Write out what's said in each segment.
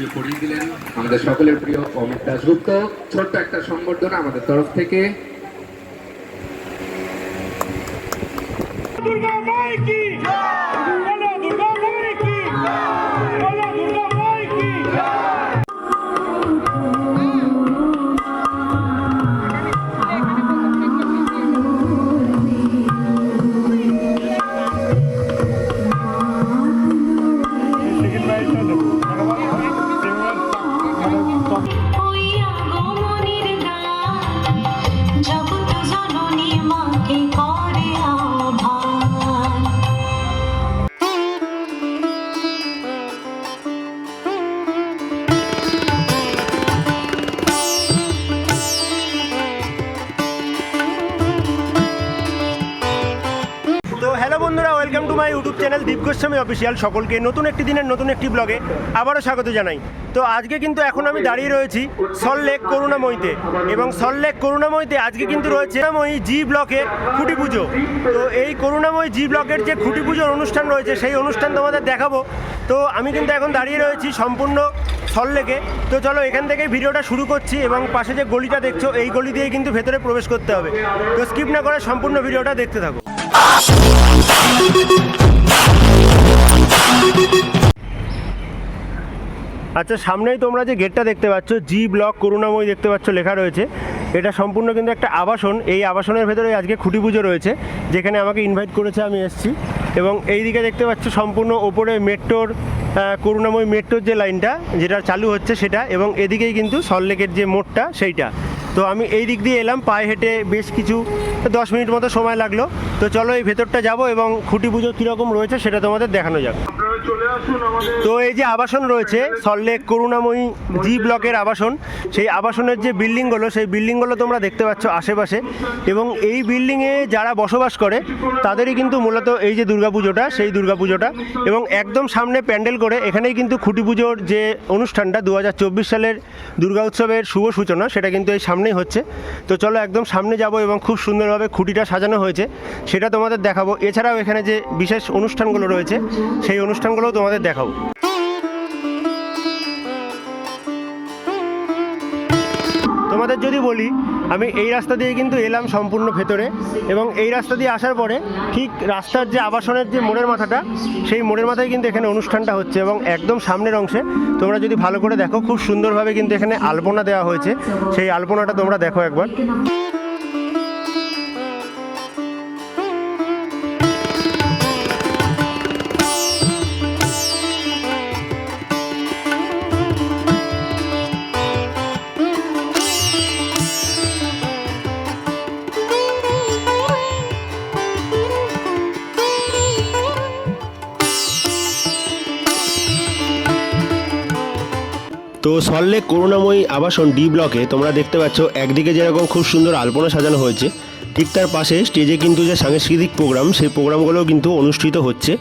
তিনি করিয়ে দিলেন। আমাদের সকলের প্রিয় অমিত দাসগুপ্ত ছোট্ট একটা সংবর্ধনা আমাদের তরফ থেকে। দুর্গা কি? জয় to my YouTube channel Deep Goswami official. সকলকে নতুন একটি দিনের নতুন একটি ব্লগে আবারও স্বাগত জানাই। তো আজকে কিন্তু এখন আমি দাঁড়িয়ে রয়েছি সল্লেক করুণাময়ীতে এবং সল্লেক করুণাময়ীতে আজকে কিন্তু রয়েছে করুণাময়ী জি ব্লকে খুঁটি পুজো। তো এই করুণাময়ী জি ব্লকের যে খুঁটি পুজোর অনুষ্ঠান রয়েছে, সেই অনুষ্ঠান তোমাদের দেখাবো। তো আমি কিন্তু এখন দাঁড়িয়ে রয়েছি সম্পূর্ণ সল্লেকে তো চলো এখান থেকে ভিডিওটা শুরু করছি এবং পাশে যে গলিটা দেখছ, এই গলি দিয়ে কিন্তু ভেতরে প্রবেশ করতে হবে। তো স্কিপ না করে সম্পূর্ণ ভিডিওটা দেখতে থাকো। আচ্ছা সামনেই তোমরা যে গেটটা দেখতে পাচ্ছ জি ব্লক করুণাময়ী দেখতে পাচ্ছ লেখা রয়েছে। এটা সম্পূর্ণ কিন্তু একটা আবাসন। এই আবাসনের ভেতরে আজকে খুঁটি পুজো রয়েছে, যেখানে আমাকে ইনভাইট করেছে, আমি এসেছি। এবং এই দিকে দেখতে পাচ্ছ সম্পূর্ণ ওপরে মেট্রোর করুণাময়ী মেট্রোর যে লাইনটা, যেটা চালু হচ্ছে সেটা, এবং এদিকেই কিন্তু সল্লেকের যে মোড়টা, সেইটা। তো আমি এই দিক দিয়ে এলাম, পায়ে হেঁটে বেশ কিছু দশ মিনিট মতো সময় লাগল। তো চলো এই ভেতরটা যাব এবং খুঁটি পুজো কীরকম রয়েছে সেটা তোমাদের দেখানো যাক। তো এই যে আবাসন রয়েছে সল্লেক করুণাময়ী জি ব্লকের আবাসন, সেই আবাসনের যে বিল্ডিংগুলো, সেই বিল্ডিংগুলো তোমরা দেখতে পাচ্ছ আশেপাশে। এবং এই বিল্ডিংয়ে যারা বসবাস করে, তাদেরই কিন্তু মূলত এই যে দুর্গাপুজোটা, সেই দুর্গাপুজোটা। এবং একদম সামনে প্যান্ডেল করে, এখানেই কিন্তু খুঁটি পুজোর যে অনুষ্ঠানটা দু হাজার চব্বিশ সালের দুর্গা উৎসবের শুভ সূচনা, সেটা কিন্তু এই সামনেই হচ্ছে। তো চলো একদম সামনে যাব এবং খুব সুন্দরভাবে খুঁটিটা সাজানো হয়েছে, সেটা তোমাদের দেখাবো। এছাড়াও এখানে যে বিশেষ অনুষ্ঠানগুলো রয়েছে, সেই অনুষ্ঠানগুলোও তোমাদের দেখাবো। তোমাদের যদি বলি, আমি এই রাস্তা দিয়ে কিন্তু এলাম সম্পূর্ণ ভেতরে এবং এই রাস্তা দিয়ে আসার পরে ঠিক রাস্তার যে আবাসনের যে মোড়ের মাথাটা, সেই মোড়ের মাথায় কিন্তু এখানে অনুষ্ঠানটা হচ্ছে এবং একদম সামনের অংশে তোমরা যদি ভালো করে দেখো, খুব সুন্দরভাবে কিন্তু এখানে আলপনা দেওয়া হয়েছে। সেই আলপনাটা তোমরা দেখো একবার। তো সল্লেক করুণাময়ী আবাসন ডি ব্লকে তোমরা দেখতে পাচ্ছ, একদিকে যেরকম খুব সুন্দর আলপনা সাজানো হয়েছে, ঠিক তার পাশে স্টেজে কিন্তু যে সাংস্কৃতিক প্রোগ্রাম, সেই প্রোগ্রামগুলোও কিন্তু অনুষ্ঠিত হচ্ছে।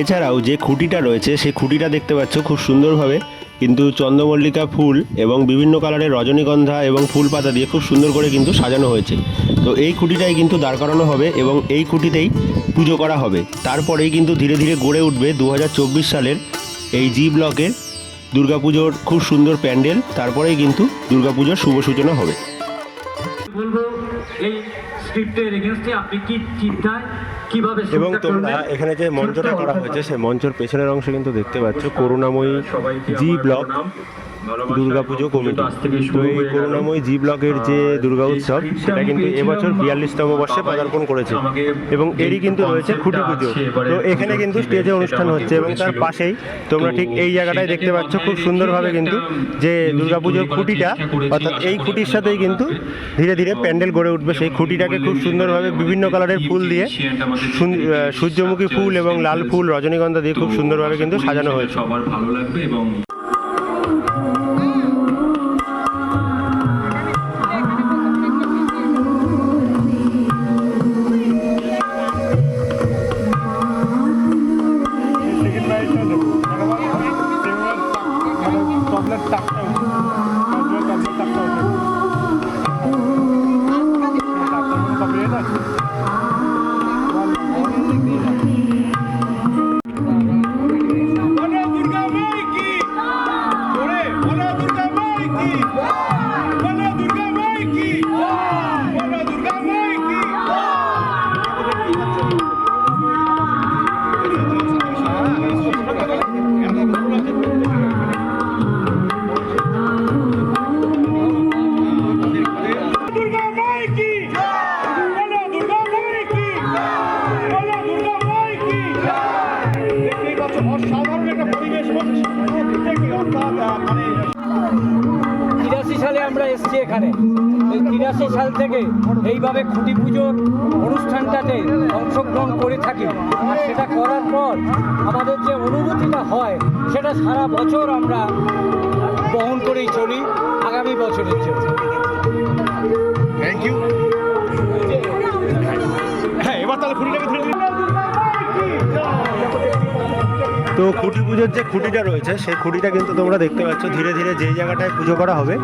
এছাড়াও যে খুঁটিটা রয়েছে, সেই খুঁটিটা দেখতে পাচ্ছ খুব সুন্দরভাবে। কিন্তু চন্দ্রমল্লিকা ফুল এবং বিভিন্ন কালারের রজনীগন্ধা এবং ফুল পাতা দিয়ে খুব সুন্দর করে কিন্তু সাজানো হয়েছে। তো এই খুঁটিটাই কিন্তু দাঁড় করানো হবে এবং এই খুঁটিতেই পুজো করা হবে। তারপরেই কিন্তু ধীরে ধীরে গড়ে উঠবে দু হাজার চব্বিশ সালের এই জি ব্লকের দুর্গাপুজোর খুব সুন্দর প্যান্ডেল, তারপরেই কিন্তু দুর্গাপুজোর শুভ সূচনা হবে। বলব এই স্ক্রিপ্টের এগেনস্টে আপনি কি চিন্তায় কীভাবে এবং তোমরা এখানে যে মঞ্চটা করা হয়েছে সেই মঞ্চের পেছনের অংশ কিন্তু দেখতে পাচ্ছ। Karunamoyee G block. Durgapuja committee. তো এই। করুণাময়ী জি ব্লকের যে দুর্গা উৎসব সেটা কিন্তু এবছর বিয়াল্লিশতম বর্ষে পদার্পণ করেছে। এবং এরই কিন্তু রয়েছে খুঁটি পুজো। তো এখানে কিন্তু স্টেজে অনুষ্ঠান হচ্ছে এবং তার পাশেই তোমরা ঠিক এই জায়গাটায় দেখতে পাচ্ছ খুব সুন্দরভাবে কিন্তু যে দুর্গাপুজোর খুঁটিটা অর্থাৎ এই খুঁটির সাথেই কিন্তু ধীরে ধীরে প্যান্ডেল গড়ে উঠবে। সেই খুঁটিটাকে খুব সুন্দরভাবে বিভিন্ন কালারের ফুল দিয়ে সূর্যমুখী ফুল এবং লাল ফুল রজনীগন্ধা দিয়ে খুব সুন্দরভাবে কিন্তু সাজানো হয়েছে। সবার ভালো লাগবে এবং থেকে এইভাবে খুঁটি পুজোর অনুষ্ঠানটাতে অংশগ্রহণ করে থাকি। আর সেটা করার পর আমাদের যে অনুভূতিটা হয় সেটা সারা বছর আমরা বহন করেই চলি আগামী বছরের জন্য। থ্যাংক ইউ হ্যাঁ এবার তাহলে খুঁটিটাকে ধরে তো খুঁটি পুজোর যে খুঁটিটা রয়েছে, সেই খুঁটিটা কিন্তু তোমরা দেখতে পাচ্ছ। ধীরে ধীরে যেই জায়গাটায় পুজো করা হবে,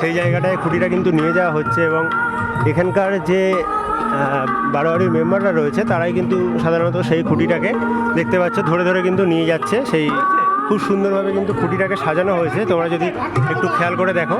সেই জায়গাটায় খুঁটিটা কিন্তু নিয়ে যাওয়া হচ্ছে এবং এখানকার যে বারোয়ারির মেম্বাররা রয়েছে, তারাই কিন্তু সাধারণত সেই খুঁটিটাকে দেখতে পাচ্ছ, ধরে ধরে কিন্তু নিয়ে যাচ্ছে। সেই খুব সুন্দরভাবে কিন্তু খুঁটিটাকে সাজানো হয়েছে। তোমরা যদি একটু খেয়াল করে দেখো।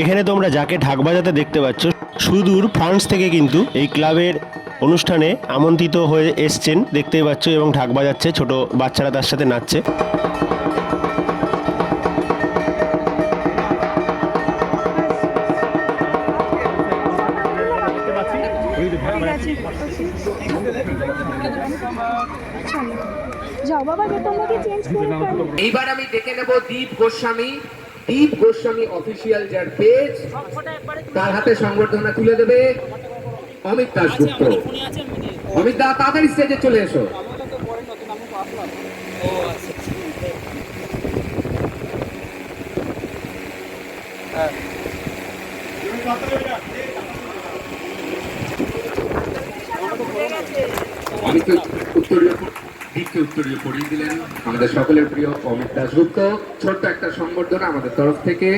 এখানে তোমরা যাকে ঢাক বাজাতে দেখতে পাচ্ছ সুদূর ফ্রান্স থেকে কিন্তু এই ক্লাবের অনুষ্ঠানে আমন্ত্রিত হয়ে এসছেন দেখতেই পাচ্ছ এবং ঢাক বাজাচ্ছে ছোট বাচ্চারা তার সাথে নাচছে। যাও বাবা যে তোমাকে চেঞ্জ করে ফেলো? এইবার আমি ডেকে নেব দীপ গোস্বামী। দীপ গোস্বামী অফিসিয়াল যার পেজ তার হাতে সংবর্ধনা তুলে দেবে অমিত দাসগুপ্ত অমিত দা, তাড়াতাড়ি স্টেজে চলে এসো। আমি তো উত্তরীয় দীপকে উত্তরীয় পড়িয়ে দিলেন। আমাদের সকলের প্রিয় অমিত দাসগুপ্ত ছোট্ট একটা সংবর্ধনা আমাদের তরফ থেকে।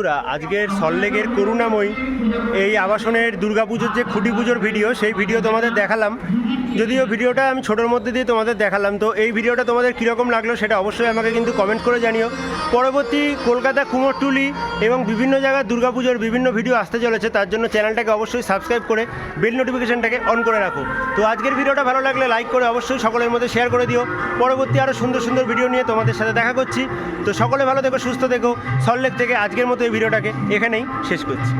বন্ধুরা, আজকের সল্লেগের করুণাময়ী এই আবাসনের দুর্গাপুজোর যে খুঁটি পুজোর ভিডিও, সেই ভিডিও তোমাদের দেখালাম। যদিও ভিডিওটা আমি ছোটোর মধ্যে দিয়ে তোমাদের দেখালাম, তো এই ভিডিওটা তোমাদের কীরকম লাগল সেটা অবশ্যই আমাকে কিন্তু কমেন্ট করে জানিও। পরবর্তী কলকাতা কুমোরটুলি এবং বিভিন্ন জায়গার দুর্গাপুজোর বিভিন্ন ভিডিও আসতে চলেছে, তার জন্য চ্যানেলটাকে অবশ্যই সাবস্ক্রাইব করে বেল নোটিফিকেশানটাকে অন করে রাখো। তো আজকের ভিডিওটা ভালো লাগলে লাইক করে অবশ্যই সকলের মধ্যে শেয়ার করে দিও। পরবর্তী আরও সুন্দর সুন্দর ভিডিও নিয়ে তোমাদের সাথে দেখা করছি। তো সকলে ভালো দেখো সুস্থ দেখো সল্লেক থেকে আজকের মতো এই ভিডিওটাকে এখানেই শেষ করছি।